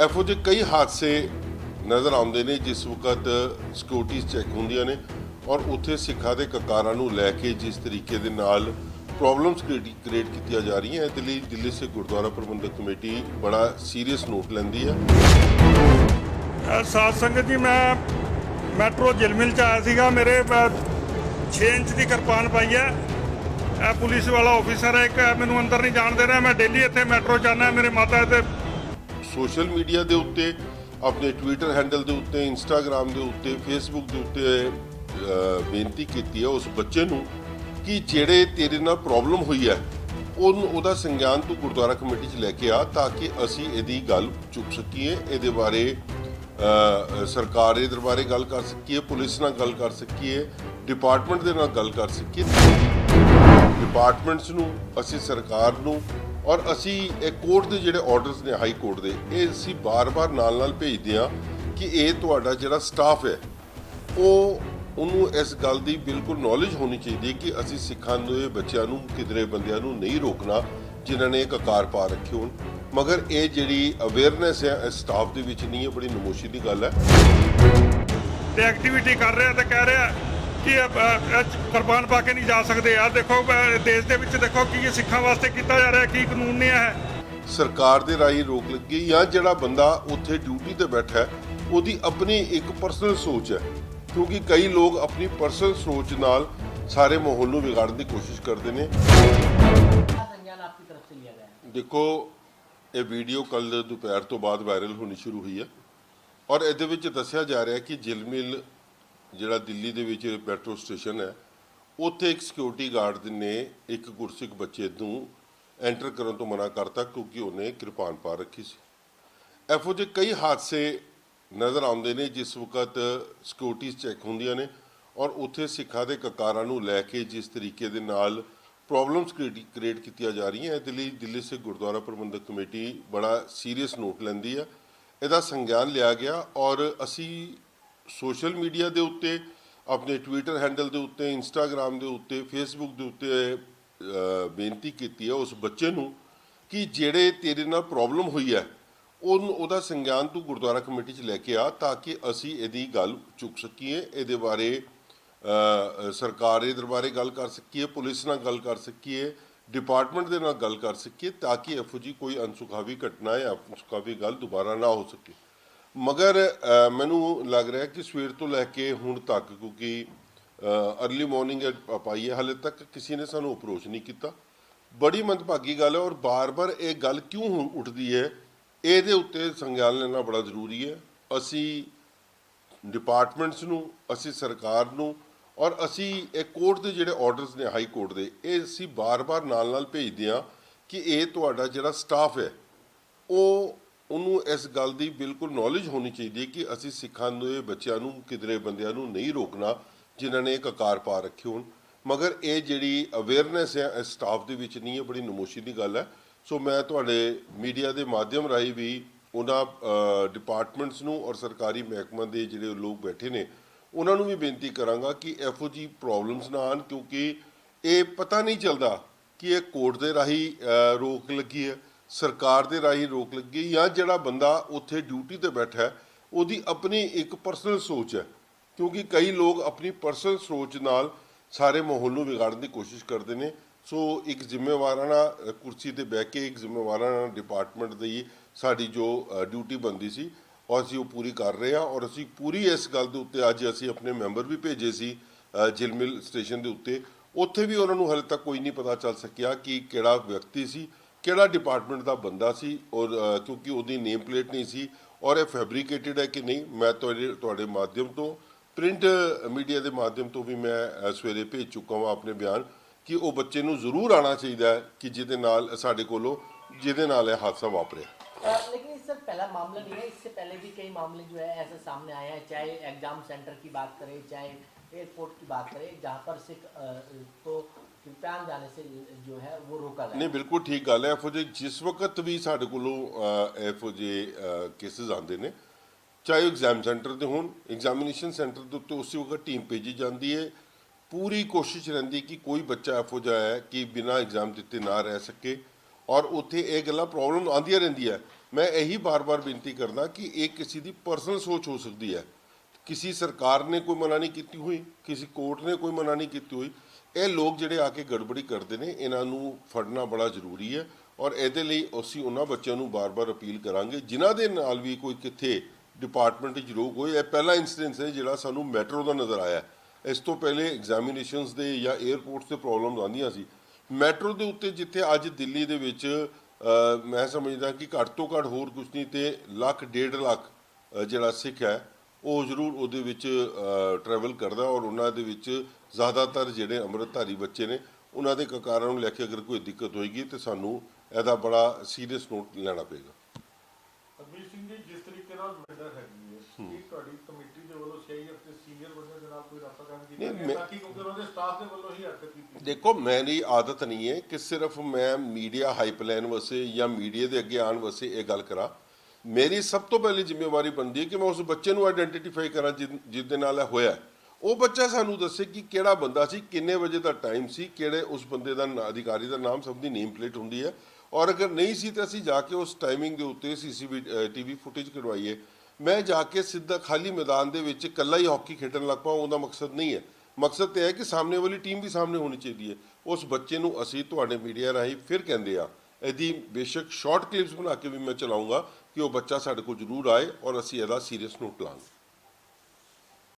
ਇਹੋ ਜਿਹੇ ਕਈ ਹਾਦਸੇ ਨਜ਼ਰ ਆਉਂਦੇ ਨੇ ਜਿਸ ਵਕਤ ਸਿਕਿਉਰਿਟੀ ਚੈੱਕ ਹੁੰਦੀਆਂ ਨੇ ਔਰ ਉੱਥੇ ਸਿੱਖਾਂ ਦੇ ਕਕਾਰਾਂ ਨੂੰ ਲੈ ਕੇ ਜਿਸ ਤਰੀਕੇ ਦੇ ਨਾਲ ਪ੍ਰੋਬਲਮਸ ਕ੍ਰੀਏਟ ਕੀਤੀਆਂ ਜਾ ਰਹੀਆਂ ਇਹਦੇ ਲਈ ਦਿੱਲੀ ਸੇ ਗੁਰਦੁਆਰਾ ਪ੍ਰਬੰਧਕ ਕਮੇਟੀ ਬੜਾ ਸੀਰੀਅਸ ਨੋਟ ਲੈਂਦੀ ਹੈ। ਅ, ਸਾਧ ਸੰਗਤ ਜੀ ਮੈਂ ਮੈਟਰੋ ਜਿਲਮਿਲ ਚ ਆਇਆ ਸੀਗਾ। ਮੇਰੇ 6 ਇੰਚ ਦੀ ਕਿਰਪਾਨ ਪਾਈ ਹੈ। ਇਹ ਪੁਲਿਸ ਵਾਲਾ ਆਫੀਸਰ ਹੈ ਇੱਕ ਮੈਨੂੰ ਅੰਦਰ ਨਹੀਂ ਜਾਣ ਦੇ ਰਿਹਾ। ਮੈਂ ਡੇਲੀ ਇੱਥੇ ਮੈਟਰੋ ਚਾਹਨਾ ਮੇਰੇ ਮਾਤਾ ਤੇ ਸੋਸ਼ਲ ਮੀਡੀਆ ਦੇ ਉੱਤੇ, ਆਪਣੇ ਟਵਿੱਟਰ ਹੈਂਡਲ ਦੇ ਉੱਤੇ ਇੰਸਟਾਗ੍ਰam ਦੇ ਉੱਤੇ ਫੇਸਬੁੱਕ ਦੇ ਉੱਤੇ ਬੇਨਤੀ ਕੀਤੀ ਹੈ ਉਸ ਬੱਚੇ ਨੂੰ ਕਿ ਜਿਹੜੇ ਤੇਰੇ ਨਾਲ ਪ੍ਰੋਬਲਮ ਹੋਈ ਹੈ, ਉਹਨੂੰ, ਉਹਦਾ ਸੰਗਿਆਨ ਤੂੰ ਗੁਰਦੁਆਰਾ ਕਮੇਟੀ 'ਚ ਲੈ ਕੇ ਆ ਤਾਂ ਕਿ ਅਸੀਂ ਇਹਦੀ ਗੱਲ ਚੁੱਕ ਸਕੀਏ, ਇਹਦੇ ਬਾਰੇ ਸਰਕਾਰ ਦੇ ਦਰਬਾਰੇ ਗੱਲ ਕਰ ਸਕੀਏ, ਪੁਲਿਸ ਨਾਲ ਗੱਲ ਕਰ ਸਕੀਏ ਡਿਪਾਰਟਮੈਂਟ ਦੇ ਨਾਲ ਗੱਲ ਕਰ ਸਕੀਏ। ਡਿਪਾਰਟਮੈਂਟਸ ਨੂੰ, ਅਸੀਂ ਸਰਕਾਰ ਨੂੰ ਔਰ ਅਸੀਂ ਇਹ ਕੋਰਟ ਦੇ ਜਿਹੜੇ ਆਰਡਰਸ ਨੇ ਹਾਈ ਕੋਰਟ ਦੇ, ਇਹ ਅਸੀਂ ਬਾਰ-ਬਾਰ, ਨਾਲ-ਨਾਲ ਭੇਜਦੇ ਹਾਂ ਕਿ ਇਹ ਤੁਹਾਡਾ ਜਿਹੜਾ ਸਟਾਫ ਹੈ, ਉਹ ਉਹਨੂੰ ਇਸ ਗੱਲ ਦੀ ਬਿਲਕੁਲ ਨੌਲੇਜ ਹੋਣੀ ਚਾਹੀਦੀ ਹੈ ਕਿ ਅਸੀਂ ਸਿੱਖਾਂ ਦੇ ਬੱਚਿਆਂ ਨੂੰ, ਕਿਧਰੇ ਬੰਦਿਆਂ ਨੂੰ ਨਹੀਂ ਰੋਕਣਾ, ਜਿਨ੍ਹਾਂ ਨੇ ਇੱਕ ਆਕਾਰ ਪਾ ਰੱਖੇ ਹੋਣ। ਮਗਰ ਇਹ ਜਿਹੜੀ ਅਵੇਅਰਨੈਸ ਹੈ ਇਸ ਸਟਾਫ ਦੇ ਵਿੱਚ ਨਹੀਂ ਹੈ, ਬੜੀ ਨਮੋਸ਼ੀ ਦੀ ਗੱਲ ਹੈ। ਤੇ ਐਕਟੀਵਿਟੀ ਕਰ ਰਿਹਾ ਤੇ ਕਹਿ ਰਿਹਾ ਕਿ ਕੁਰਬਾਨ ਪਾ ਕੇ ਨਹੀਂ ਜਾ ਸਕਦੇ। ਆ ਦੇਖੋ ਦੇਸ਼ ਦੇ ਵਿੱਚ ਦੇਖੋ ਕੀ ਸਿੱਖਾਂ ਵਾਸਤੇ ਕੀਤਾ ਜਾ ਰਿਹਾ, ਕੀ ਕਾਨੂੰਨ ਨੇ ਹੈ ਸਰਕਾਰ ਦੇ ਰਾਹੀਂ ਰੋਕ ਲੱਗੀ ਜਾਂ ਜਿਹੜਾ ਬੰਦਾ ਉੱਥੇ ਡਿਊਟੀ ਤੇ ਬੈਠਾ ਹੈ, ਉਹਦੀ ਆਪਣੀ ਇੱਕ ਪਰਸਨਲ ਸੋਚ ਹੈ। ਕਿਉਂਕਿ ਕਈ ਲੋਕ ਆਪਣੀ ਪਰਸਨਲ ਸੋਚ ਨਾਲ ਸਾਰੇ ਮਾਹੌਲ ਨੂੰ ਵਿਗਾੜਨ ਦੀ ਕੋਸ਼ਿਸ਼ ਕਰਦੇ ਨੇ। ਦੇਖੋ, ਇਹ ਵੀਡੀਓ ਕੱਲ ਦੁਪਹਿਰ ਤੋਂ ਬਾਅਦ ਵਾਇਰਲ ਹੋਣੀ ਸ਼ੁਰੂ ਹੋਈ ਹੈ। ਔਰ ਇਹਦੇ ਵਿੱਚ ਦੱਸਿਆ ਜਾ ਰਿਹਾ ਕਿ ਜਿਲਮਿਲ ਜਿਹੜਾ ਦਿੱਲੀ ਦੇ ਵਿੱਚ ਮੈਟਰੋ ਸਟੇਸ਼ਨ ਹੈ, ਉੱਥੇ ਇੱਕ ਸਿਕਿਉਰਿਟੀ ਗਾਰਡ ਨੇ ਇੱਕ ਗੁਰਸਿੱਖ ਬੱਚੇ ਨੂੰ ਐਂਟਰ ਕਰਨ ਤੋਂ ਮਨਾ ਕਰਤਾ ਕਿਉਂਕਿ ਉਹਨੇ ਕਿਰਪਾਨ ਪਾ ਰੱਖੀ ਸੀ। ਇਹੋ ਜਿਹੇ ਕਈ ਹਾਦਸੇ ਨਜ਼ਰ ਆਉਂਦੇ ਨੇ ਜਿਸ ਵਕਤ ਸਿਕਿਉਰਿਟੀ ਚੈੱਕ ਹੁੰਦੀਆਂ ਨੇ ਔਰ ਉੱਥੇ ਸਿੱਖਾਂ ਦੇ ਕਕਾਰਾਂ ਨੂੰ ਲੈ ਕੇ ਜਿਸ ਤਰੀਕੇ ਦੇ ਨਾਲ ਪ੍ਰੋਬਲਮਸ ਕ੍ਰੀਏਟ ਕੀਤੀਆਂ ਜਾ ਰਹੀਆਂ ਇਹਦੇ ਲਈ ਦਿੱਲੀ ਸੇ ਗੁਰਦੁਆਰਾ ਪ੍ਰਬੰਧਕ ਕਮੇਟੀ ਬੜਾ ਸੀਰੀਅਸ ਨੋਟ ਲੈਂਦੀ ਹੈ ਇਹਦਾ ਸੰਗਿਆਨ ਲਿਆ ਗਿਆ ਔਰ ਅਸੀਂ ਸੋਸ਼ਲ ਮੀਡੀਆ ਦੇ ਉੱਤੇ, ਆਪਣੇ ਟਵਿੱਟਰ ਹੈਂਡਲ ਦੇ ਉੱਤੇ ਇੰਸਟਾਗ੍ਰam ਦੇ ਉੱਤੇ ਫੇਸਬੁੱਕ ਦੇ ਉੱਤੇ ਬੇਨਤੀ ਕੀਤੀ ਹੈ ਉਸ ਬੱਚੇ ਨੂੰ ਕਿ ਜਿਹੜੇ ਤੇਰੇ ਨਾਲ ਪ੍ਰੋਬਲਮ ਹੋਈ ਹੈ, ਉਹਨੂੰ, ਉਹਦਾ ਸੰਗਿਆਨ ਤੂੰ ਗੁਰਦੁਆਰਾ ਕਮੇਟੀ 'ਚ ਲੈ ਕੇ ਆ ਤਾਂ ਕਿ ਅਸੀਂ ਇਹਦੀ ਗੱਲ ਚੁੱਕ ਸਕੀਏ, ਇਹਦੇ ਬਾਰੇ ਸਰਕਾਰ ਦੇ ਦਰਬਾਰੇ ਗੱਲ ਕਰ ਸਕੀਏ, ਪੁਲਿਸ ਨਾਲ ਗੱਲ ਕਰ ਸਕੀਏ ਡਿਪਾਰਟਮੈਂਟ ਦੇ ਨਾਲ ਗੱਲ ਕਰ ਸਕੀਏ ਤਾਂ ਕਿ ਇਹੋ ਜਿਹੀ ਕੋਈ ਅਨਸੁਖਾਵੀ ਘਟਨਾ ਜਾਂ ਅਨਸੁਖਾਵੀ ਗੱਲ ਦੁਬਾਰਾ ਨਾ ਹੋ ਸਕੇ। ਮਗਰ ਮੈਨੂੰ ਲੱਗ ਰਿਹਾ ਕਿ ਸਵੇਰ ਤੋਂ ਲੈ ਕੇ ਹੁਣ ਤੱਕ, ਕਿਉਂਕਿ ਅਰਲੀ ਮਾਰਨਿੰਗ ਪਾਈ ਹੈ, ਹਾਲੇ ਤੱਕ ਕਿਸੇ ਨੇ ਸਾਨੂੰ ਅਪਰੋਚ ਨਹੀਂ ਕੀਤਾ। ਬੜੀ ਮੰਦਭਾਗੀ ਗੱਲ ਹੈ ਔਰ ਬਾਰ-ਬਾਰ ਇਹ ਗੱਲ ਕਿਉਂ ਹੁਣ ਉੱਠਦੀ ਹੈ, ਇਹਦੇ ਉੱਤੇ ਸੰਗਿਆਨ ਲੈਣਾ ਬੜਾ ਜ਼ਰੂਰੀ ਹੈ। ਅਸੀਂ ਡਿਪਾਰਟਮੈਂਟਸ ਨੂੰ, ਅਸੀਂ ਸਰਕਾਰ ਨੂੰ ਔਰ ਅਸੀਂ ਇਹ ਕੋਰਟ ਦੇ ਜਿਹੜੇ ਆਰਡਰਸ ਨੇ ਹਾਈ ਕੋਰਟ ਦੇ, ਇਹ ਅਸੀਂ ਬਾਰ-ਬਾਰ ਨਾਲ-ਨਾਲ ਭੇਜਦੇ ਹਾਂ ਕਿ ਇਹ ਤੁਹਾਡਾ ਜਿਹੜਾ ਸਟਾਫ ਹੈ, ਉਹ ਉਹਨੂੰ ਇਸ ਗੱਲ ਦੀ ਬਿਲਕੁਲ ਨੌਲੇਜ ਹੋਣੀ ਚਾਹੀਦੀ ਹੈ ਕਿ ਅਸੀਂ ਸਿੱਖਾਂ ਦੇ ਬੱਚਿਆਂ ਨੂੰ, ਕਿਧਰੇ ਬੰਦਿਆਂ ਨੂੰ ਨਹੀਂ ਰੋਕਣਾ ਜਿਨ੍ਹਾਂ ਨੇ ਕਕਾਰ ਪਾ ਰੱਖੇ ਹੋਣ। ਮਗਰ ਇਹ ਜਿਹੜੀ ਅਵੇਅਰਨੈਸ ਹੈ, ਇਸ ਸਟਾਫ ਦੇ ਵਿੱਚ ਨਹੀਂ ਹੈ ਬੜੀ ਨਮੋਸ਼ੀ ਦੀ ਗੱਲ ਹੈ। ਸੋ ਮੈਂ ਤੁਹਾਡੇ ਮੀਡੀਆ ਦੇ ਮਾਧਿਅਮ ਰਾਹੀਂ ਵੀ ਉਹਨਾਂ ਡਿਪਾਰਟਮੈਂਟਸ ਨੂੰ ਔਰ ਸਰਕਾਰੀ ਮਹਿਕਮਿਆਂ ਦੇ ਜਿਹੜੇ ਲੋਕ ਬੈਠੇ ਨੇ, ਉਹਨਾਂ ਨੂੰ ਵੀ ਬੇਨਤੀ ਕਰਾਂਗਾ ਕਿ ਇਹੋ ਜੀ ਪ੍ਰੋਬਲਮਸ ਨਾ ਆਣ ਕਿਉਂਕਿ ਇਹ ਪਤਾ ਨਹੀਂ ਚੱਲਦਾ ਕਿ ਇਹ ਕੋਰਟ ਦੇ ਰਾਹੀਂ ਰੋਕ ਲੱਗੀ ਹੈ। ਸਰਕਾਰ ਦੇ ਰਾਹੀਂ ਰੋਕ ਲੱਗੀ ਜਾਂ ਜਿਹੜਾ ਬੰਦਾ ਉੱਥੇ ਡਿਊਟੀ ਤੇ ਬੈਠਾ ਹੈ ਉਹਦੀ ਆਪਣੀ ਇੱਕ ਪਰਸਨਲ ਸੋਚ ਹੈ। ਕਿਉਂਕਿ ਕਈ ਲੋਕ ਆਪਣੀ ਪਰਸਨਲ ਸੋਚ ਨਾਲ ਸਾਰੇ ਮਾਹੌਲ ਨੂੰ ਵਿਗਾੜਨ ਦੀ ਕੋਸ਼ਿਸ਼ ਕਰਦੇ ਨੇ। ਸੋ ਇੱਕ ਜ਼ਿੰਮੇਵਾਰਾਨਾ ਅ, ਕੁਰਸੀ ਤੇ ਬਹਿ ਕੇ ਇੱਕ ਜ਼ਿੰਮੇਵਾਰਾਨਾ ਡਿਪਾਰਟਮੈਂਟ ਦੀ ਸਾਡੀ ਜੋ ਡਿਊਟੀ ਬੰਦੀ ਸੀ ਔਰ ਅਸੀਂ ਉਹ ਪੂਰੀ ਕਰ ਰਹੇ ਹਾਂ ਔਰ ਅਸੀਂ ਪੂਰੀ ਇਸ ਗੱਲ ਦੇ ਉੱਤੇ ਅੱਜ ਅਸੀਂ ਆਪਣੇ ਮੈਂਬਰ ਵੀ ਭੇਜੇ ਸੀ ਜਿਲਮਿਲ ਸਟੇਸ਼ਨ ਦੇ ਉੱਤੇ। ਉੱਥੇ ਵੀ ਉਹਨਾਂ ਨੂੰ ਹਲੇ ਤੱਕ ਕੋਈ ਨਹੀਂ ਪਤਾ ਚੱਲ ਸਕਿਆ ਕਿ ਕਿਹੜਾ ਵਿਅਕਤੀ ਸੀ। ਕਿਹੜਾ ਡਿਪਾਰਟਮੈਂਟ ਦਾ ਬੰਦਾ ਸੀ ਔਰ ਅ, ਕਿਉਂਕਿ ਉਹਦੀ ਨੇਮ ਪਲੇਟ ਨਹੀਂ ਸੀ ਔਰ ਇਹ ਫੈਬਰੀਕੇਟਿਡ ਹੈ ਕਿ ਨਹੀਂ ਮੈਂ ਤੁਹਾਡੇ ਤੁਹਾਡੇ ਮਾਧਿਅਮ ਤੋਂ ਪ੍ਰਿੰਟ ਮੀਡੀਆ ਦੇ ਮਾਧਿਅਮ ਤੋਂ ਵੀ ਮੈਂ ਅ, ਸਵੇਰੇ ਭੇਜ ਚੁੱਕਾ ਹਾਂ ਆਪਣੇ ਬਿਆਨ ਕਿ ਉਹ ਬੱਚੇ ਨੂੰ ਜ਼ਰੂਰ ਆਣਾ ਚਾਹੀਦਾ ਹੈ ਕਿ ਜਿਹਦੇ ਨਾਲ ਸਾਡੇ ਕੋਲੋਂ ਜਿਹਦੇ ਨਾਲ ਇਹ ਹਾਦਸਾ ਵਾਪਰਿਆ अ, लेकिन इससे पहला मामला नहीं है इससे पहले भी कई मामले जो है ऐसे सामने आए हैं चाहे एग्जाम सेंटर की बात करें चाहे एयरपोर्ट की बात करें जहाँ पर सिख अ, को किरपान जाने से जो है वो रोका गया ਨਹੀਂ ਬਿਲਕੁਲ ਠੀਕ ਗੱਲ ਹੈ ਇਹੋ ਜਿਹੇ ਜਿਸ ਵਕਤ ਵੀ ਸਾਡੇ ਕੋਲੋਂ ਅ, ਇਹੋ ਜਿਹੇ ਕੇਸਿਸ ਆਉਂਦੇ ਨੇ ਚਾਹੇ ਐਗਜ਼ਾਮ ਸੈਂਟਰ ਦੇ ਹੋਣ ਐਗਜ਼ਾਮੀਨੇਸ਼ਨ ਸੈਂਟਰ ਦੇ ਉੱਤੇ ਉਸੇ ਵਕਤ ਟੀਮ ਭੇਜੀ ਜਾਂਦੀ ਹੈ ਪੂਰੀ ਕੋਸ਼ਿਸ਼ ਰਹਿੰਦੀ ਕਿ ਕੋਈ ਬੱਚਾ ਇਹੋ ਜਿਹਾ ਹੈ ਕਿ ਬਿਨਾਂ ਐਗਜ਼ਾਮ ਦਿੱਤੇ ਨਾ ਰਹਿ ਸਕੇ ਔਰ ਉੱਥੇ ਇਹ ਗੱਲਾਂ ਪ੍ਰੋਬਲਮ ਆਉਂਦੀਆਂ ਰਹਿੰਦੀਆਂ ਮੈਂ ਇਹੀ ਬਾਰ-ਬਾਰ ਬੇਨਤੀ ਕਰਦਾ ਕਿ ਇਹ ਕਿਸੇ ਦੀ ਪਰਸਨਲ ਸੋਚ ਹੋ ਸਕਦੀ ਹੈ ਕਿਸੇ ਸਰਕਾਰ ਨੇ ਕੋਈ ਮਨਾ ਨਹੀਂ ਕੀਤੀ ਹੋਈ ਕਿਸੇ ਕੋਰਟ ਨੇ ਕੋਈ ਮਨਾ ਨਹੀਂ ਕੀਤੀ ਹੋਈ ਇਹ ਲੋਕ ਜਿਹੜੇ ਆ ਕੇ ਗੜਬੜੀ ਕਰਦੇ ਨੇ, ਇਹਨਾਂ ਨੂੰ ਫੜਨਾ ਬੜਾ ਜ਼ਰੂਰੀ ਹੈ ਔਰ ਇਹਦੇ ਲਈ ਅਸੀਂ ਉਹਨਾਂ ਬੱਚਿਆਂ ਨੂੰ ਬਾਰ-ਬਾਰ ਅਪੀਲ ਕਰਾਂਗੇ, ਜਿਨ੍ਹਾਂ ਦੇ ਨਾਲ ਵੀ ਕੋਈ ਕਿੱਥੇ ਡਿਪਾਰਟਮੈਂਟ ਵਿੱਚ ਰੋਕ ਹੋਏ, ਇਹ ਪਹਿਲਾ ਇਨਸੀਡੈਂਸ ਹੈ ਜਿਹੜਾ ਸਾਨੂੰ ਮੈਟਰੋ ਦਾ ਨਜ਼ਰ ਆਇਆ ਇਸ ਤੋਂ ਪਹਿਲੇ ਐਗਜ਼ਾਮੀਨੇਸ਼ਨਸ ਦੇ ਜਾਂ 에ਅਰਪੋਰਟਸ ਤੇ ਪ੍ਰੋਬਲਮਸ ਆਉਂਦੀਆਂ ਸੀ। ਮੈਟਰੋ ਦੇ ਉੱਤੇ ਜਿੱਥੇ ਅੱਜ ਦਿੱਲੀ ਦੇ ਵਿੱਚ ਮੈਂ ਸਮਝਦਾ ਕਿ ਘੱਟ ਤੋਂ ਘੱਟ ਹੋਰ ਕੁਝ ਨਹੀਂ, ਤੇ ਲੱਖ, ਡੇਢ ਲੱਖ ਜਿਹੜਾ ਸਿੱਖ ਹੈ ਉਹ ਜ਼ਰੂਰ ਉਹਦੇ ਵਿੱਚ ਟਰੈਵਲ ਕਰਦਾ ਔਰ ਉਹਨਾਂ ਦੇ ਵਿੱਚ ਜ਼ਿਆਦਾਤਰ ਜਿਹੜੇ ਅੰਮ੍ਰਿਤਧਾਰੀ ਬੱਚੇ ਨੇ ਉਹਨਾਂ ਦੇ ਕਕਾਰਾਂ ਨੂੰ ਲੈ ਕੇ ਅਗਰ ਕੋਈ ਦਿੱਕਤ ਹੋਏਗੀ ਤੇ ਸਾਨੂੰ ਇਹਦਾ ਬੜਾ ਸੀਰੀਅਸ ਨੋਟ ਲੈਣਾ ਪਏਗਾ। ਅਰਮੀਤ ਸਿੰਘ ਜੀ ਜਿਸ ਤਰੀਕੇ ਨਾਲ ਮੈਟਰ ਹੈਗੀ ਹੈ ਕੀ ਤੁਹਾਡੀ ਕਮੇਟੀ ਦੇ ਵੱਲੋਂ ਸੀਆਈਐਫ ਦੇ ਸੀਨੀਅਰ ਬੰਦੇ ਦੇ ਨਾਲ ਕੋਈ ਰਾਬਤਾ ਕਾਇਮ ਕੀਤਾ ਨਹੀਂ, ਗਿਆ? ਮੈਂ- ਤਾਂ ਕਿ ਕਿਉਂਕਿ ਉਹਨਾਂ ਦੇ ਸਟਾਫ ਦੇ ਵੱਲੋਂ ਹੀ ਹਰਕਤ ਕੀਤੀ ਦੇਖੋ ਮੇਰੀ ਆਦਤ ਨਹੀਂ ਹੈ ਕਿ ਸਿਰਫ ਮੈਂ ਮੀਡੀਆ ਹਾਈਪਲਾਈਨ ਵਸੇ ਜਾਂ ਮੀਡੀਆ ਦੇ ਅੱਗੇ ਆਉਣ ਵਸੇ ਇਹ ਗੱਲ ਕਰਾਂ। ਮੇਰੀ ਸਭ ਤੋਂ ਪਹਿਲੀ ਜ਼ਿੰਮੇਵਾਰੀ ਬਣਦੀ ਹੈ ਕਿ ਮੈਂ ਉਸ ਬੱਚੇ ਨੂੰ ਆਇਡੈਂਟੀਫਾਈ ਕਰਾਂ ਜਿਹ- ਜਿਸ ਦੇ ਨਾਲ ਇਹ ਹੋਇਆ ਉਹ ਬੱਚਾ ਸਾਨੂੰ ਦੱਸੇ ਕਿ ਕਿਹੜਾ ਬੰਦਾ ਸੀ, ਕਿੰਨੇ ਵਜੇ ਦਾ ਟਾਈਮ ਸੀ, ਕਿਹੜੇ ਉਸ ਬੰਦੇ ਦਾ ਅਧਿਕਾਰੀ ਦਾ ਨਾਮ, ਸਭ ਦੀ ਨੇਮ ਪਲੇਟ ਹੁੰਦੀ ਹੈ। ਔਰ ਅਗਰ ਨਹੀਂ ਸੀ ਤਾਂ ਅਸੀਂ ਜਾ ਕੇ ਉਸ ਟਾਈਮਿੰਗ ਦੇ ਉੱਤੇ ਸੀਸੀਵੀ ਟੀਵੀ ਫੁਟੇਜ ਕਰਵਾਈਏ ਮੈਂ ਜਾ ਕੇ ਸਿੱਧਾ ਖਾਲੀ ਮੈਦਾਨ ਦੇ ਵਿੱਚ ਇਕੱਲਾ ਹੀ ਹਾਕੀ ਖੇਡਣ ਲੱਗ ਪਾਉਂ ਉਹਦਾ ਮਕਸਦ ਨਹੀਂ ਹੈ। ਮਕਸਦ ਤੇ ਹੈ ਕਿ ਸਾਹਮਣੇ ਵਾਲੀ ਟੀਮ ਵੀ ਸਾਹਮਣੇ ਹੋਣੀ ਚਾਹੀਦੀ ਹੈ। ਉਸ ਬੱਚੇ ਨੂੰ ਅਸੀਂ ਤੁਹਾਡੇ ਮੀਡੀਆ ਰਾਹੀਂ ਫਿਰ ਕਹਿੰਦੇ ਆ ਇਹਦੀ ਬੇਸ਼ੱਕ ਸ਼ਾਰਟ ਕਲਿੱਪਸ ਬਣਾ ਕੇ ਵੀ ਮੈਂ ਚਲਾਉਂਗਾ। ਕਿ ਉਹ ਬੱਚਾ ਸਾਡੇ ਕੋਲ ਜ਼ਰੂਰ ਆਏ ਔਰ ਅਸੀਂ ਇਹਦਾ ਸੀਰੀਅਸ ਨੋਟ ਲਾਂਗੇ।